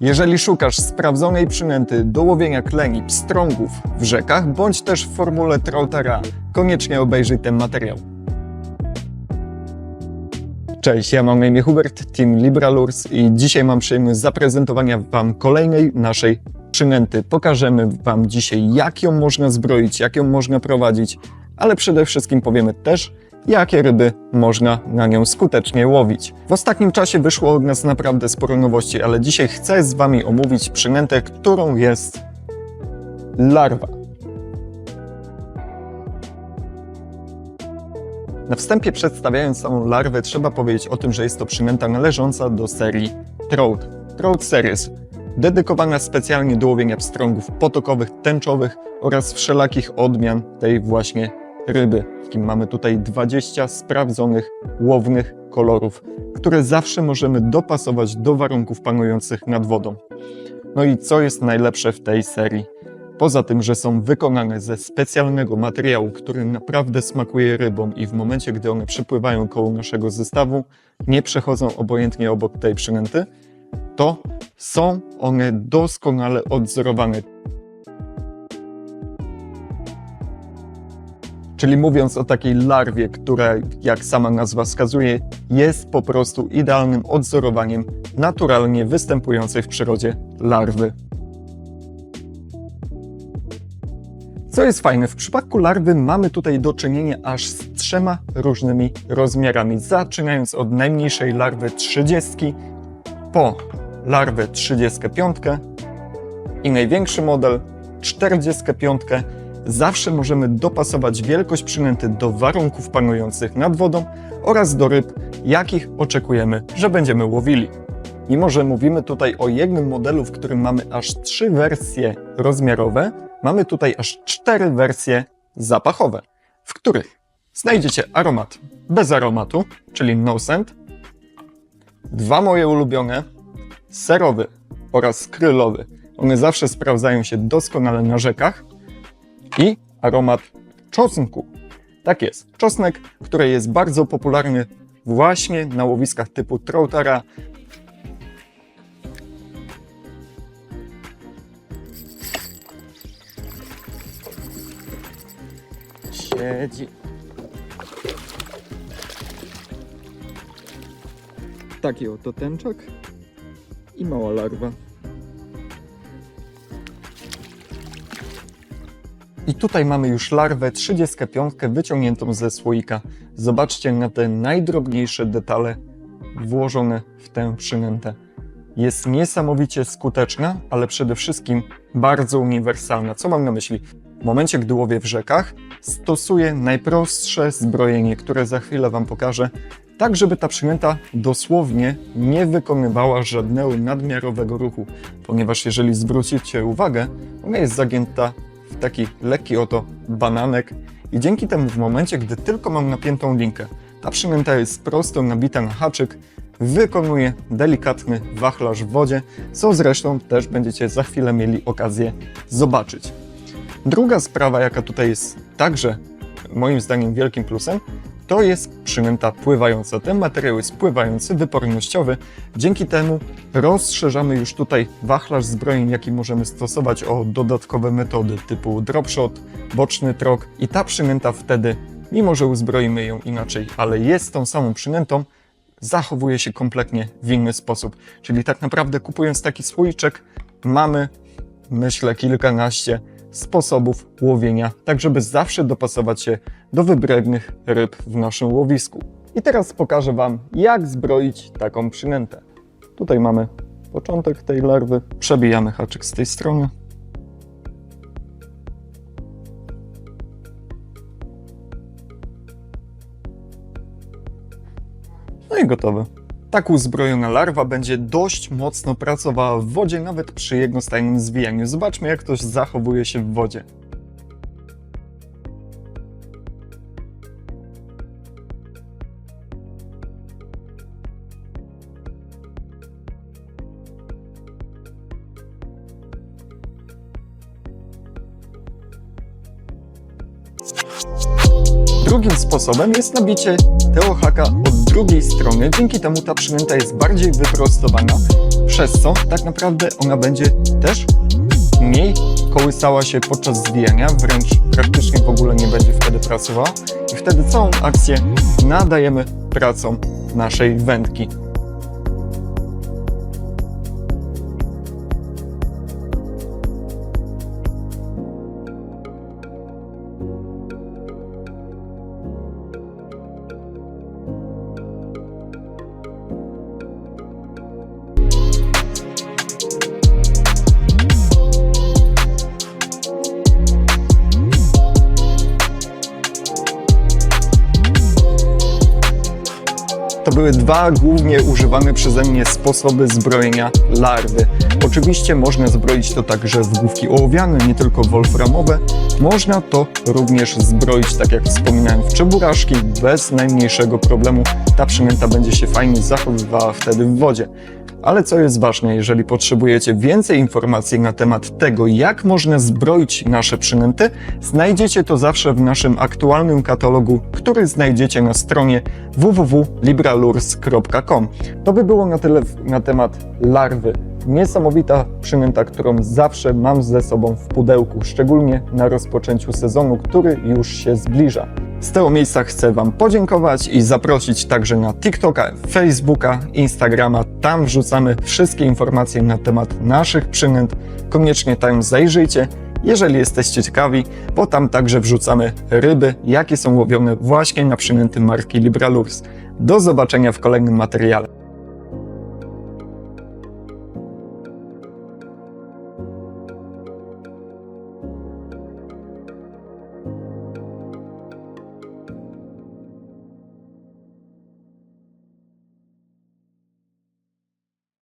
Jeżeli szukasz sprawdzonej przynęty do łowienia kleni, pstrągów w rzekach, bądź też w formule Troutera, koniecznie obejrzyj ten materiał. Cześć, ja mam na imię Hubert, Team Libralures i dzisiaj mam przyjemność zaprezentowania Wam kolejnej naszej przynęty. Pokażemy Wam dzisiaj, jak ją można zbroić, jak ją można prowadzić, ale przede wszystkim powiemy też, jakie ryby można na nią skutecznie łowić. W ostatnim czasie wyszło od nas naprawdę sporo nowości, ale dzisiaj chcę z Wami omówić przynętę, którą jest larwa. Na wstępie przedstawiając samą larwę, trzeba powiedzieć o tym, że jest to przynęta należąca do serii Trout. Trout Series, dedykowana specjalnie do łowienia pstrągów potokowych, tęczowych oraz wszelakich odmian tej właśnie ryby. Mamy tutaj 20 sprawdzonych, łownych kolorów, które zawsze możemy dopasować do warunków panujących nad wodą. No i co jest najlepsze w tej serii? Poza tym, że są wykonane ze specjalnego materiału, który naprawdę smakuje rybom i w momencie, gdy one przypływają koło naszego zestawu, nie przechodzą obojętnie obok tej przynęty, to są one doskonale odzorowane. Czyli mówiąc o takiej larwie, która, jak sama nazwa wskazuje, jest po prostu idealnym odzorowaniem naturalnie występującej w przyrodzie larwy. Co jest fajne, w przypadku larwy mamy tutaj do czynienia aż z trzema różnymi rozmiarami, zaczynając od najmniejszej larwy 30 po larwę 35 i największy model 45. Zawsze możemy dopasować wielkość przynęty do warunków panujących nad wodą oraz do ryb, jakich oczekujemy, że będziemy łowili. Mimo, że mówimy tutaj o jednym modelu, w którym mamy aż trzy wersje rozmiarowe, mamy tutaj aż cztery wersje zapachowe, w których znajdziecie aromat bez aromatu, czyli no scent, dwa moje ulubione, serowy oraz krylowy. One zawsze sprawdzają się doskonale na rzekach i aromat czosnku. Tak jest, czosnek, który jest bardzo popularny właśnie na łowiskach typu troutera, siedzi. Taki oto tęczak i mała larwa. I tutaj mamy już larwę 35 wyciągniętą ze słoika. Zobaczcie na te najdrobniejsze detale włożone w tę przynętę. Jest niesamowicie skuteczna, ale przede wszystkim bardzo uniwersalna. Co mam na myśli? W momencie, gdy łowię w rzekach, stosuję najprostsze zbrojenie, które za chwilę Wam pokażę, tak żeby ta przynęta dosłownie nie wykonywała żadnego nadmiarowego ruchu, ponieważ jeżeli zwrócicie uwagę, ona jest zagięta taki lekki oto bananek i dzięki temu w momencie, gdy tylko mam napiętą linkę, ta przynęta jest prosto nabita na haczyk, wykonuje delikatny wachlarz w wodzie, co zresztą też będziecie za chwilę mieli okazję zobaczyć. Druga sprawa, jaka tutaj jest także moim zdaniem wielkim plusem, to jest przynęta pływająca. Ten materiał jest pływający, wypornościowy. Dzięki temu rozszerzamy już tutaj wachlarz zbrojeń, jaki możemy stosować o dodatkowe metody typu dropshot, boczny trok i ta przynęta wtedy, mimo że uzbroimy ją inaczej, ale jest tą samą przynętą, zachowuje się kompletnie w inny sposób. Czyli tak naprawdę kupując taki słoiczek, mamy myślę kilkanaście sposobów łowienia, tak żeby zawsze dopasować się do wybrednych ryb w naszym łowisku. I teraz pokażę Wam, jak zbroić taką przynętę. Tutaj mamy początek tej larwy, przebijamy haczyk z tej strony. No i gotowe. Tak uzbrojona larwa będzie dość mocno pracowała w wodzie, nawet przy jednostajnym zwijaniu. Zobaczmy, jak to zachowuje się w wodzie. Drugim sposobem jest nabicie od drugiej strony. Dzięki temu ta przynęta jest bardziej wyprostowana, przez co tak naprawdę ona będzie też mniej kołysała się podczas zwijania, wręcz praktycznie w ogóle nie będzie wtedy pracowała i wtedy całą akcję nadajemy pracą naszej wędki. Były dwa głównie używane przeze mnie sposoby zbrojenia larwy. Oczywiście można zbroić to także w główki ołowiane, nie tylko wolframowe. Można to również zbroić, tak jak wspominałem, w czeburaszki bez najmniejszego problemu. Ta przynęta będzie się fajnie zachowywała wtedy w wodzie. Ale co jest ważne, jeżeli potrzebujecie więcej informacji na temat tego, jak można zbroić nasze przynęty, znajdziecie to zawsze w naszym aktualnym katalogu, który znajdziecie na stronie www.libralures.com. To by było na tyle na temat larwy. Niesamowita przynęta, którą zawsze mam ze sobą w pudełku, szczególnie na rozpoczęciu sezonu, który już się zbliża. Z tego miejsca chcę Wam podziękować i zaprosić także na TikToka, Facebooka, Instagrama. Tam wrzucamy wszystkie informacje na temat naszych przynęt. Koniecznie tam zajrzyjcie, jeżeli jesteście ciekawi, bo tam także wrzucamy ryby, jakie są łowione właśnie na przynęty marki Libralurs. Do zobaczenia w kolejnym materiale.